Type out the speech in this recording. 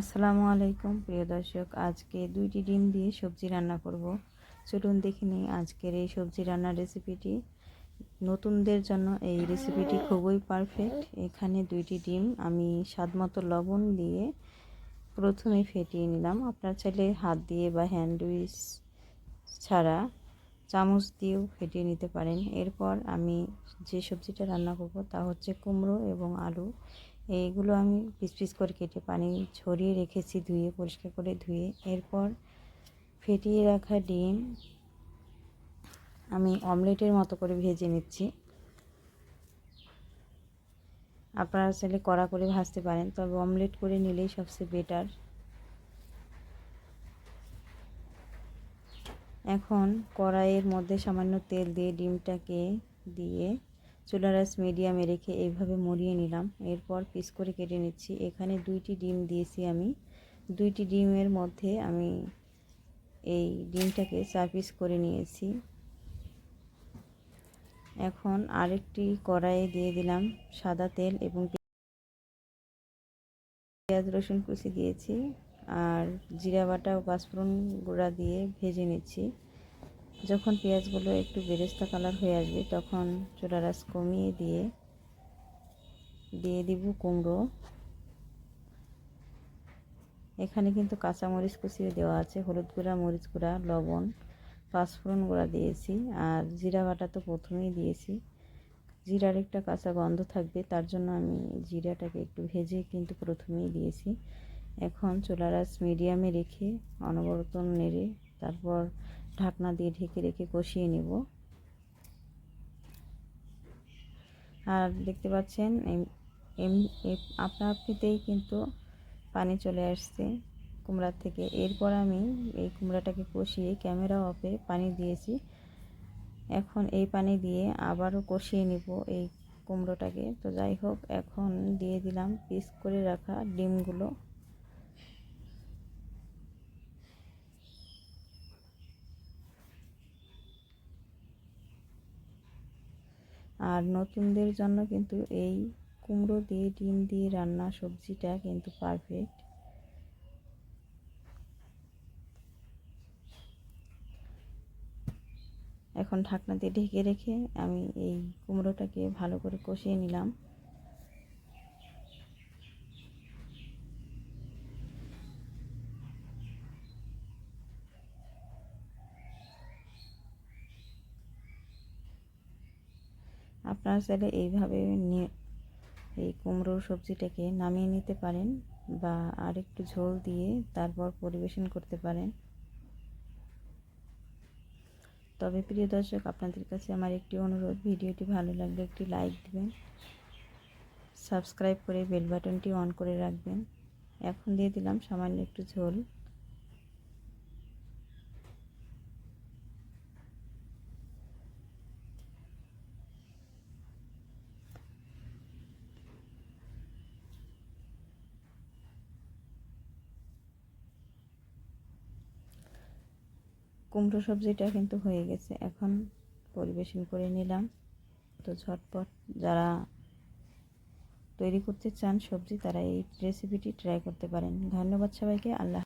আসসালামু আলাইকুম, প্রিয় দর্শক। আজকে দুইটি ডিম দিয়ে সবজি রান্না করব। চলুন দেখে নিই আজকের এই সবজি রান্নার রেসিপিটি। নতুনদের জন্য এই রেসিপিটি খুবই পারফেক্ট। এখানে দুইটি ডিম আমি স্বাদমতো লবণ দিয়ে প্রথমে ফেটিয়ে নিলাম। আপনার চাইলে হাত দিয়ে বা হ্যান্ড উইচ ছাড়া চামচ দিয়েও ফেটিয়ে নিতে পারেন। এরপর আমি যে সবজিটা রান্না করব তা হচ্ছে কুমড়ো এবং আলু। এইগুলো আমি পিস পিস করে কেটে পানি ছড়িয়ে রেখেছি, ধুয়ে, পরিষ্কার করে ধুয়ে। এরপর ফেটিয়ে রাখা ডিম আমি অমলেটের মতো করে ভেজে নিচ্ছি। আপনারা চাইলে কড়া করে ভাজতে পারেন, তবে অমলেট করে নিলেই সবচেয়ে বেটার। এখন কড়াইয়ের মধ্যে সামান্য তেল দিয়ে ডিমটাকে দিয়ে চুলার আঁচ মিডিয়ামে রেখে এইভাবে মরিয়ে নিলাম। এরপর পিস করে কেটে নিচ্ছি। এখানে দুইটি ডিম দিয়েছি আমি। দুইটি ডিমের মধ্যে আমি এই ডিমটাকে চার পিস করে নিয়েছি। এখন আরেকটি কড়াইয়ে দিয়ে দিলাম সাদা তেল এবং পেঁয়াজ, রসুন কুচি দিয়েছি। আর জিরা বাটা ও পাঁচফোড়ন গুঁড়া দিয়ে ভেজে নিচ্ছি। যখন পেঁয়াজগুলো একটু বেরেস্তা কালার হয়ে আসবে, তখন চুলা রাস কমিয়ে দিয়ে দিয়ে দিব কুমড়ো। এখানে কিন্তু কাঁচামরিচ কুচিয়ে দেওয়া আছে, হলুদ গুঁড়া, মরিচ গুঁড়া, লবণ, পাঁচফোড়ন গুঁড়া দিয়েছি, আর জিরা বাটা তো প্রথমেই দিয়েছি। জিরার একটা কাঁচা গন্ধ থাকবে, তার জন্য আমি জিরাটাকে একটু ভেজে কিন্তু প্রথমেই দিয়েছি। এখন চুলার আঁচ মিডিয়ামে রেখে অনবরত নেড়ে, তারপর ঢাকনা দিয়ে ঢেকে রেখে কষিয়ে নেব। আর দেখতে পাচ্ছেন আপনা আপনিতেই কিন্তু পানি চলে আসছে কুমড়ার থেকে। এরপর আমি এই কুমড়াটাকে কষিয়ে ক্যামেরা অফে পানি দিয়েছি। এখন এই পানি দিয়ে আবারও কষিয়ে নিব এই কুমড়োটাকে। তো যাই হোক, এখন দিয়ে দিলাম পিস করে রাখা ডিমগুলো। আর নতুনদের জন্য কিন্তু এই কুমড়ো দিয়ে, ডিম দিয়ে রান্না সবজিটা কিন্তু পারফেক্ট এখন ঢাকনা দিয়ে ঢেকে রেখে আমি এই কুমড়োটাকে ভালো করে কষিয়ে নিলাম। আপনারা চাইলে এইভাবে নিয়ে এই কুমড়োর সবজিটাকে নামিয়ে নিতে পারেন বা আর একটু ঝোল দিয়ে তারপর পরিবেশন করতে পারেন। তবে প্রিয় দর্শক, আপনাদের কাছে আমার একটি অনুরোধ, ভিডিওটি ভালো লাগলে একটি লাইক দিবেন, সাবস্ক্রাইব করে বেল বাটনটি অন করে রাখবেন। এখন দিয়ে দিলাম সামান্য একটু ঝোল। কুমড়ো সবজিটা কিন্তু হয়ে গেছে। এখন পরিবেশন করে নিলাম। তো ঝটপট যারা তৈরি করতে চান সবজি, তারা এই রেসিপিটি ট্রাই করতে পারেন। ধন্যবাদ সবাইকে। আল্লাহ